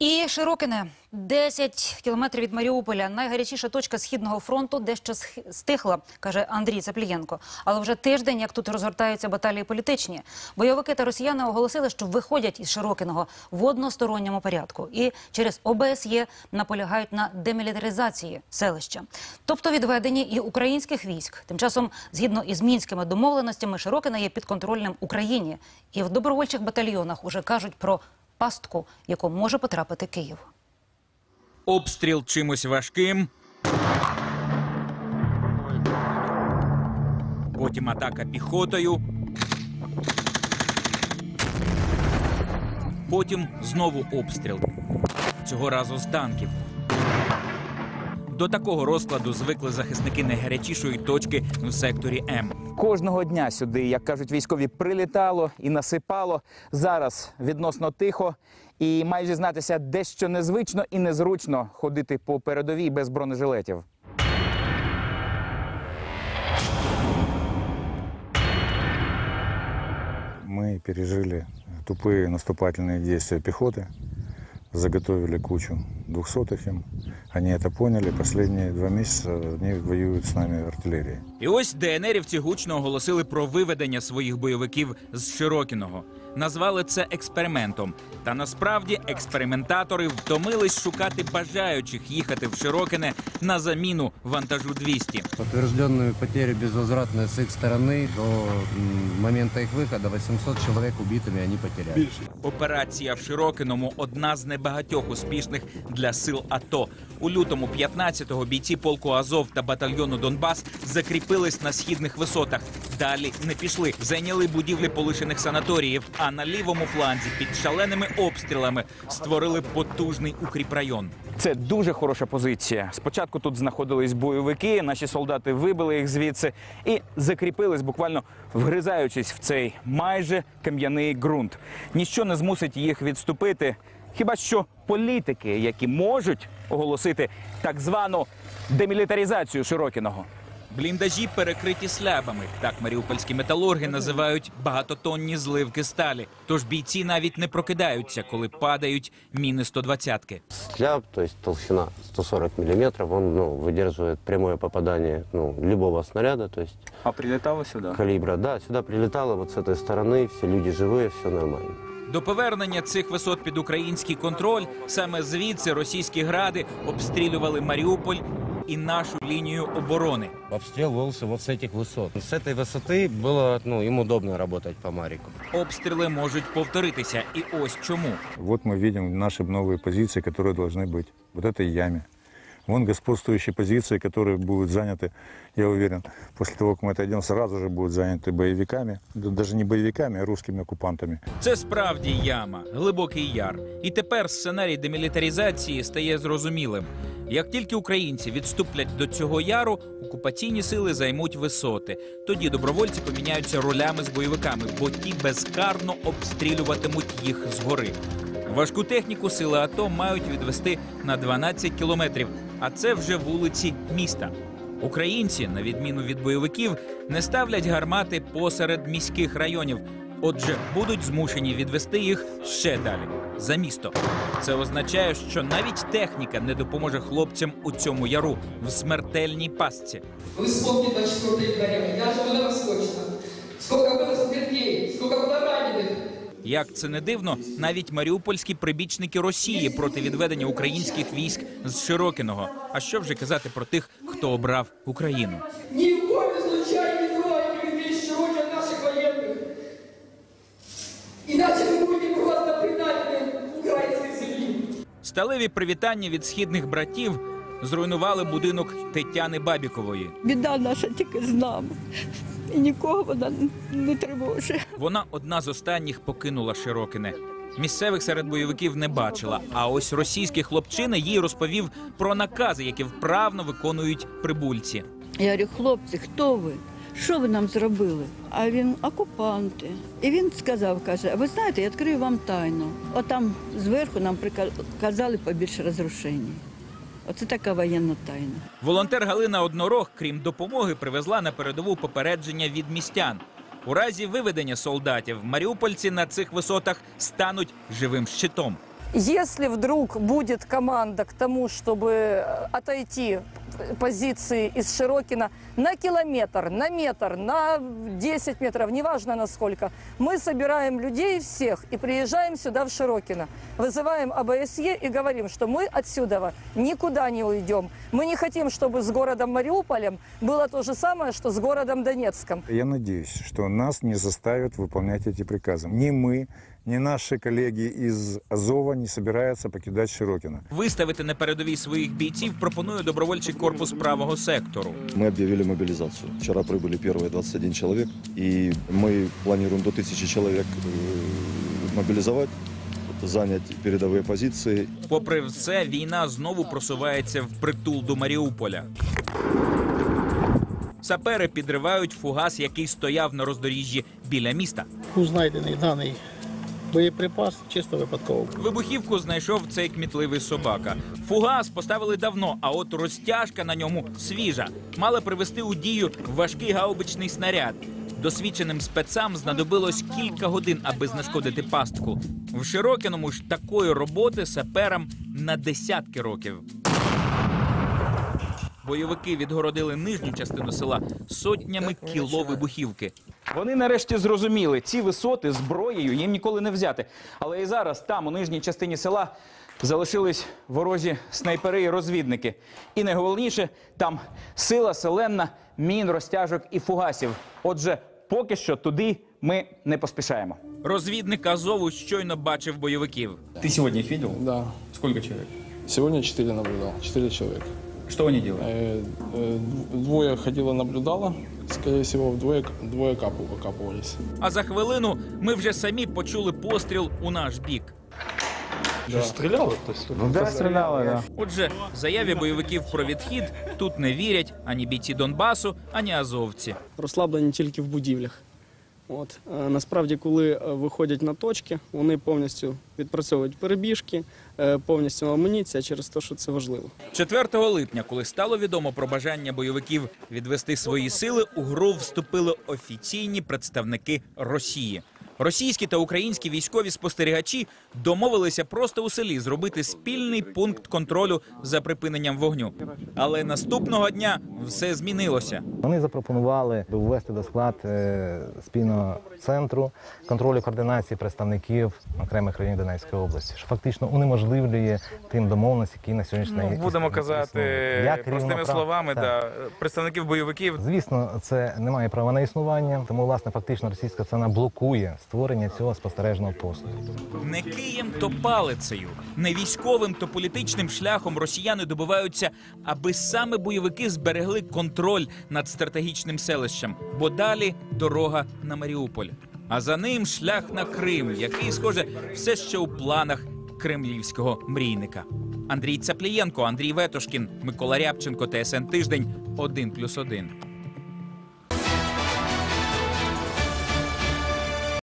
І Широкине 10 кілометрів від Маріуполя. Найгарячіша точка східного фронту дещо стихла, каже Андрій Цаплієнко. Але вже тиждень, як тут розгортаються баталії політичні. Бойовики та росіяни оголосили, що виходять із Широкиного в односторонньому порядку і через ОБСЄ наполягають на демілітаризації селища, тобто відведенні і українських військ. Тим часом, згідно із мінськими домовленостями, Широкине є підконтрольним Україні, і в добровольчих батальйонах уже кажуть про пастку, яку може потрапити Київ. Обстріл чимось важким. Потім атака піхотою. Потім знову обстріл. Цього разу з танків. До такого розкладу звикли захисники найгарячішої точки в секторі М Кожного дня сюди, як кажуть військові, прилітало і насипало. Зараз відносно тихо. І маю зізнатися, дещо незвично і незручно ходити по передовій без бронежилетів. Мы пережили тупые наступательные действия пехоты, заготовили кучу двухсотых им. Они это поняли. Последние два месяца они воюют с нами артиллерией. І ось ДНРівці гучно оголосили про виведення своїх бойовиків з Широкіного. Назвали це експериментом. Та насправді експериментатори втомились шукати бажаючих їхати в Широкине на заміну вантажу 200. Подтвержденные потери безвозвратные с их стороны до м, момента их выхода 800 человек убитыми они потеряли. Операція в Широкиному одна з небагатьох успішних для сил АТО. У лютому 15-го бійці полку Азов та батальйону Донбас закріпились на східних висотах. Далі не пішли, зайняли будівлі полишених санаторіїв. А на лівому фланзі під шаленими обстрілами створили потужний укріпрайон. Це дуже хороша позиція. Спочатку тут знаходились бойовики, наші солдати вибили їх звідси і закріпились, буквально вгризаючись в цей майже кам'яний ґрунт. Ніщо не змусить їх відступити. Хіба що політики, які можуть оголосити так звану демілітаризацію Широкіного. Бліндажі перекриті слябами. Так маріупольські металурги називають багатотонні зливки сталі. Тож бійці навіть не прокидаються, коли падають міни 120-ки. Сляп, то есть толщина 140 миллиметров, он ну, выдерживает прямое попадание ну, любого снаряда, то есть А прилітало сюди? калибра. Да, сюда прилетало вот с этой стороны, все люди живые, все нормально. До повернення цих висот під український контроль саме звідси російські гради обстрілювали Маріуполь і нашу лінію оборони. Обстрел велся вот с этих высот. С этой высоты было ну, им удобно работать по Марику. Обстріли можуть повторитися, і ось чому. Вот мы видим наши новые позиции, которые должны быть. Вот этой яме. Вон господствующие позиции, которые будут заняты, я уверен, после того, как мы отойдем, сразу же будут заняты боевиками. Да Даже не боевиками, а русскими оккупантами. Це справді яма, глибокий яр. І тепер сценарій демілітаризації стає зрозумілим. Як тільки українці відступлять до цього яру, окупаційні сили займуть висоти. Тоді добровольці поміняються ролями з бойовиками, бо ті безкарно обстрілюватимуть їх згори. Важку техніку сили АТО мають відвести на 12 кілометрів, а це вже вулиці міста. Українці, на відміну від бойовиків, не ставлять гармати посеред міських районів. Отже, будуть змушені відвести їх ще далі за місто. Це означає, що навіть техніка не допоможе хлопцям у цьому яру в смертельній пастці. Вы вспомните 24 января, я живу на Восточном. Сколько было смертей, сколько было раненых. як це не дивно, навіть маріупольські прибічники Росії проти відведення українських військ з Широкиного. А що вже казати про тих, хто обрав Україну? Ни в коем случае не трогайте предвещи руки наших просто украинской земли. Сталеві привітання від східних братів зруйнували будинок Тетяни Бабікової. Біда наша тільки з нами. І нікого вона не тривожить. Вона одна з останніх покинула Широкине. Місцевих серед бойовиків не бачила. А ось російський хлопчина їй розповів про накази, які вправно виконують прибульці. Я говорю, хлопці, хто ви? Що ви нам зробили? А він окупанти. І він сказав, каже, а ви знаєте, я відкрию вам тайну. Отам зверху нам приказали побільше розрушень. Оце така воєнна тайна. Волонтер Галина Однорог, крім допомоги, привезла на передову попередження від містян. У разі виведення солдатів маріупольці на цих висотах стануть живим щитом. Если вдруг будет команда к тому, чтобы отойти позиции из Широкина на километр, на метр, на 10 метров, неважно на сколько, мы собираем людей всех и приезжаем сюда в Широкино. Вызываем АБСЕ и говорим, что мы отсюда никуда не уйдем. Мы не хотим, чтобы с городом Мариуполем было то же самое, что с городом Донецком. Я надеюсь, что нас не заставят выполнять эти приказы. Ни мы, ни наши коллеги из Азова не собираются покидать Широкино. Виставити на передовій своїх бійців пропонує добровольчий корпус правого сектору. Мы объявили мобилизацию. Вчера прибыли первые 21 человек, и мы планируем до 1000 человек э, мобилизовать, занять передовые позиции. Попри все, війна знову просувається впритул до Маріуполя. Сапери підривають фугас, який стояв на роздоріжжі біля міста. Був знайдений даний боєприпас чисто випадково. Вибухівку знайшов цей кмітливий собака. Фугас поставили давно, а от розтяжка на ньому свіжа. Мали привести у дію важкий гаубичний снаряд. Досвідченим спецам знадобилось кілька годин, аби знешкодити пастку. В Широкіному ж такої роботи саперам на десятки років. Бойовики відгородили нижню частину села сотнями кіло вибухівки. Вони нарешті зрозуміли, ці висоти зброєю їм ніколи не взяти. Але і зараз там, у нижній частині села, залишились ворожі снайпери і розвідники. І найголовніше, там сила селенна, мін, розтяжок і фугасів. Отже, поки що туди ми не поспішаємо. Розвідник Азову щойно бачив бойовиків. Ти сьогодні їх бачив? Да. Скільки чоловік? Сегодня четыре наблюдал, четыре человека. Що вони роблять? Э, э, Двое ходило наблюдало, скорее всего, вдвое, двое капу выкапывались. А за хвилину ми вже самі почули постріл у наш бік. Стрелял? Да, стріляли, да. Отже, заяві бойовиків про відхід тут не вірять ані бійці Донбасу, ані азовці. розслаблені тільки в будівлях. От. Е, Насправді, коли е, виходять на точки, вони повністю відпрацьовують перебіжки, е, повністю амуніція через те, що це важливо. 4 липня, коли стало відомо про бажання бойовиків відвести свої сили, у гру вступили офіційні представники Росії. Російські та українські військові спостерігачі домовилися просто у селі зробити спільний пункт контролю за припиненням вогню. Але наступного дня все змінилося. Вони запропонували ввести до склад е, спільного центру контролю координації представників окремих районів Донецької області, що фактично унеможливлює тим домовленості, які на сьогоднішній день Ну, будемо казати Як простими словами, Так. да, представників бойовиків Звісно, це не має права на існування, тому власне фактично російська сторона блокує створення цього спостережного посту. Не києм, то палицею, не військовим, то політичним шляхом росіяни добиваються, аби саме бойовики зберегли контроль над стратегічним селищем, бо далі дорога на Маріуполь. А за ним шлях на Крим, який, схоже, все ще у планах кремлівського мрійника. Андрій Цаплієнко, Андрій Ветошкін, Микола Рябченко, ТСН Тиждень, 1+,1.